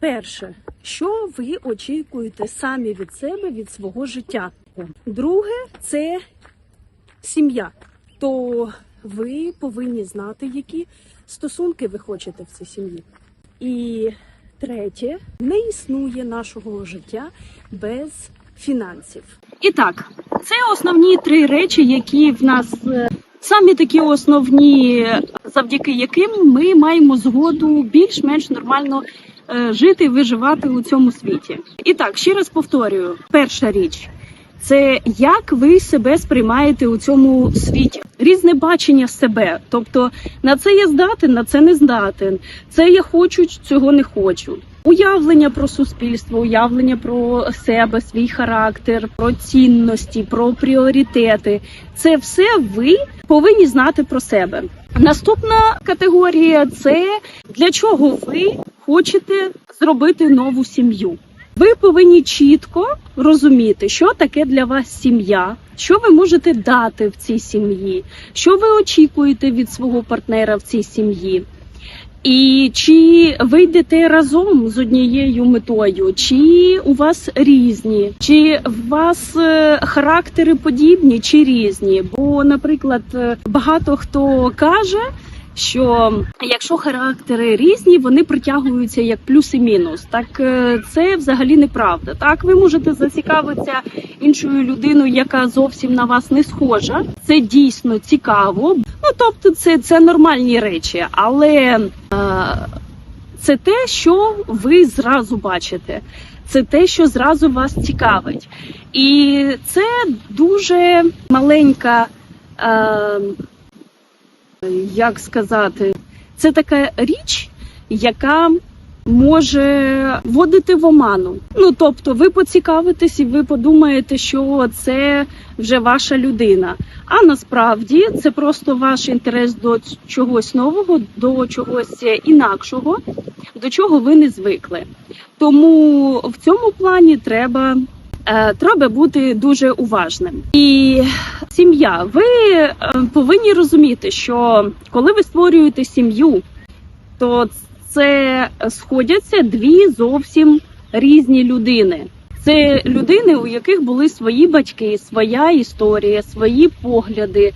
Перше, що ви очікуєте самі від себе, від свого життя. Друге, це сім'я. То ви повинні знати, які стосунки ви хочете в цій сім'ї. І третє, не існує нашого життя без фінансів. І так, це основні три речі, які в нас е, самі такі основні, завдяки яким ми маємо згоду більш-менш нормально жити і виживати у цьому світі. І так, ще раз повторюю: перша річ. Це як ви себе сприймаєте у цьому світі, різне бачення себе. Тобто на це я здатен, на це не здатен. Це я хочу, цього не хочу. Уявлення про суспільство, уявлення про себе, свій характер, про цінності, про пріоритети. Це все ви повинні знати про себе. Наступна категорія це для чого ви хочете зробити нову сім'ю. Ви повинні чітко розуміти, що таке для вас сім'я, що ви можете дати в цій сім'ї, що ви очікуєте від свого партнера в цій сім'ї. І чи ви йдете разом з однією метою, чи у вас різні, чи у вас е, характери подібні, чи різні? Бо, наприклад, е, багато хто каже, що якщо характери різні, вони притягуються як плюс і мінус. Так е, це взагалі неправда. Так, ви можете зацікавитися іншою людиною, яка зовсім на вас не схожа. Це дійсно цікаво. Ну тобто, це, це нормальні речі, але це те, що ви зразу бачите. Це те, що зразу вас цікавить, і це дуже маленька. Е, як сказати, це така річ, яка може вводити в оману. Ну тобто, ви поцікавитесь і ви подумаєте, що це вже ваша людина. А насправді це просто ваш інтерес до чогось нового, до чогось інакшого, до чого ви не звикли. Тому в цьому плані треба. е, Треба бути дуже уважним і сім'я. Ви е, повинні розуміти, що коли ви створюєте сім'ю, то це сходяться дві зовсім різні людини. Це людини, у яких були свої батьки, своя історія, свої погляди,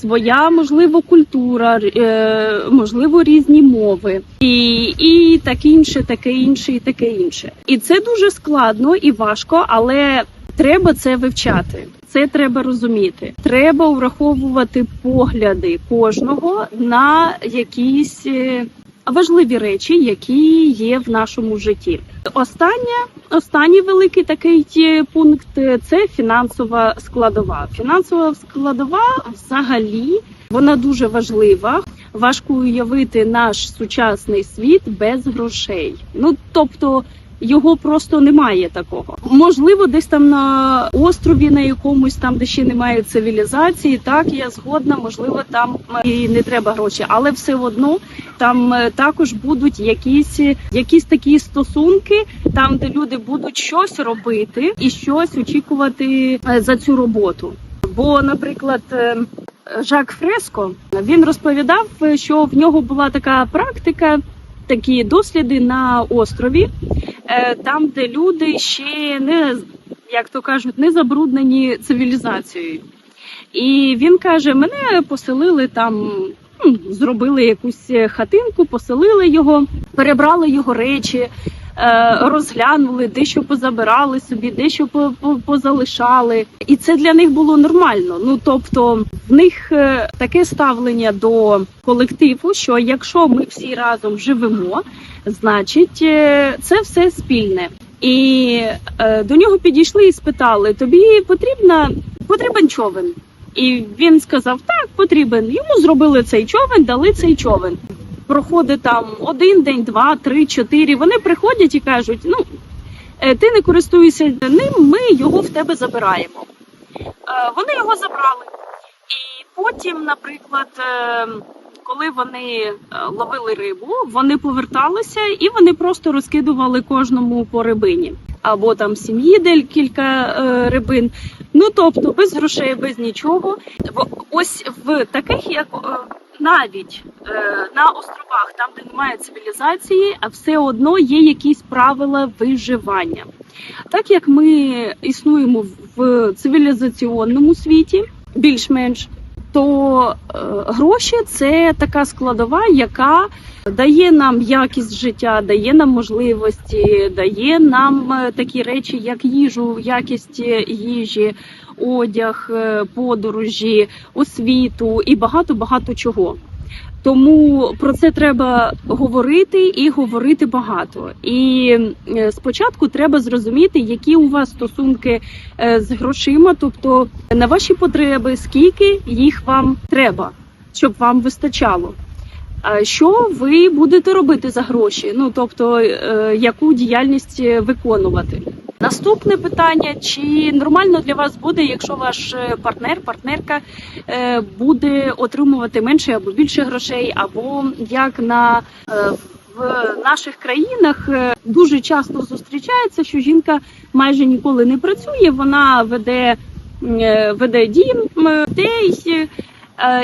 своя можливо культура, е, можливо, різні мови, і, і таке інше, таке інше, і таке інше. І це дуже складно і важко, але треба це вивчати. Це треба розуміти. Треба враховувати погляди кожного на якісь е, важливі речі, які є в нашому житті. Остання, останній великий такий е, пункт е, це фінансова складова. Фінансова складова взагалі вона дуже важлива. Важко уявити наш сучасний світ без грошей. Ну тобто. Його просто немає такого. Можливо, десь там на острові, на якомусь там, де ще немає цивілізації. Так я згодна, можливо, там е, і не треба гроші, але все одно там е, також будуть якісь якісь такі стосунки, там де люди будуть щось робити і щось очікувати е, за цю роботу. Бо, наприклад, Жак Фреско він розповідав, що в нього була така практика, такі досліди на острові, там, де люди ще не як то кажуть, не забруднені цивілізацією. І він каже: мене поселили там, ну, зробили якусь хатинку, поселили його, перебрали його речі, е, розглянули, дещо позабирали собі, дещо по- по- позалишали. І це для них було нормально. Ну тобто, в них е, таке ставлення до колективу, що якщо ми всі разом живемо, значить е, це все спільне. І е, до нього підійшли і спитали: тобі потрібна потрібен човен? І він сказав: так, потрібен. Йому зробили цей човен, дали цей човен. Проходить там один день, два, три, чотири. Вони приходять і кажуть: ну е, ти не користуєшся ним, ми його в тебе забираємо. Е, Вони його забрали. І потім, наприклад, е, коли вони ловили рибу, вони поверталися і вони просто розкидували кожному по рибині. Або там сім'ї декілька е, рибин. Ну тобто без грошей, без нічого. Ось в таких, як навіть е, на островах, там де немає цивілізації, а все одно є якісь правила виживання. Так як ми існуємо в цивілізаційному світі, більш-менш, то е, гроші це така складова, яка дає нам якість життя, дає нам можливості, дає нам е, такі речі, як їжу, якість е, їжі, одяг, е, подорожі, освіту і багато багато чого. Тому про це треба говорити і говорити багато. І е, спочатку треба зрозуміти, які у вас стосунки е, з грошима, тобто на ваші потреби, скільки їх вам треба, щоб вам вистачало. Що ви будете робити за гроші? Ну тобто, яку діяльність виконувати? Наступне питання: чи нормально для вас буде, якщо ваш е, партнер, партнерка е, буде отримувати менше або більше грошей, або як на е, в наших країнах дуже часто зустрічається, що жінка майже ніколи не працює, вона веде, веде дім, дітей.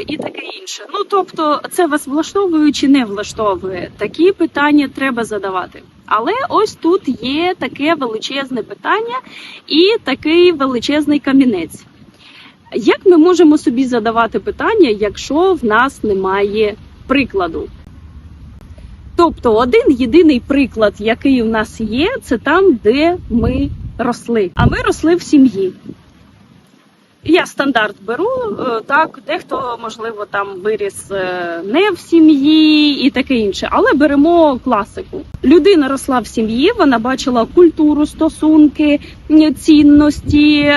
І таке інше. Ну тобто, це вас влаштовує чи не влаштовує? Такі питання треба задавати. Але ось тут є таке величезне питання і такий величезний камінець. Як ми можемо собі задавати питання, якщо в нас немає прикладу? Тобто, один єдиний приклад, який у нас є, це там, де ми росли. А ми росли в сім'ї. Я стандарт беру, е, так, дехто, можливо, там виріс е, не в сім'ї і таке інше, але беремо класику. Людина росла в сім'ї, вона бачила культуру, стосунки, цінності,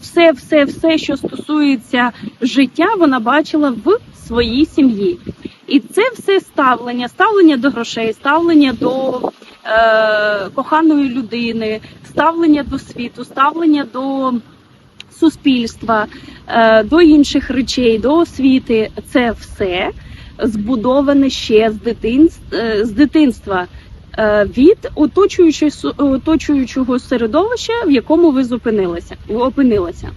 все, все, все, що стосується життя, вона бачила в своїй сім'ї. І це все ставлення, ставлення до грошей, ставлення до е, коханої людини, ставлення до світу, ставлення до суспільства, е, до інших речей, до освіти. Це все збудоване ще з дитинства, з дитинства е, від оточуючого середовища, в якому ви зупинилися, опинилися.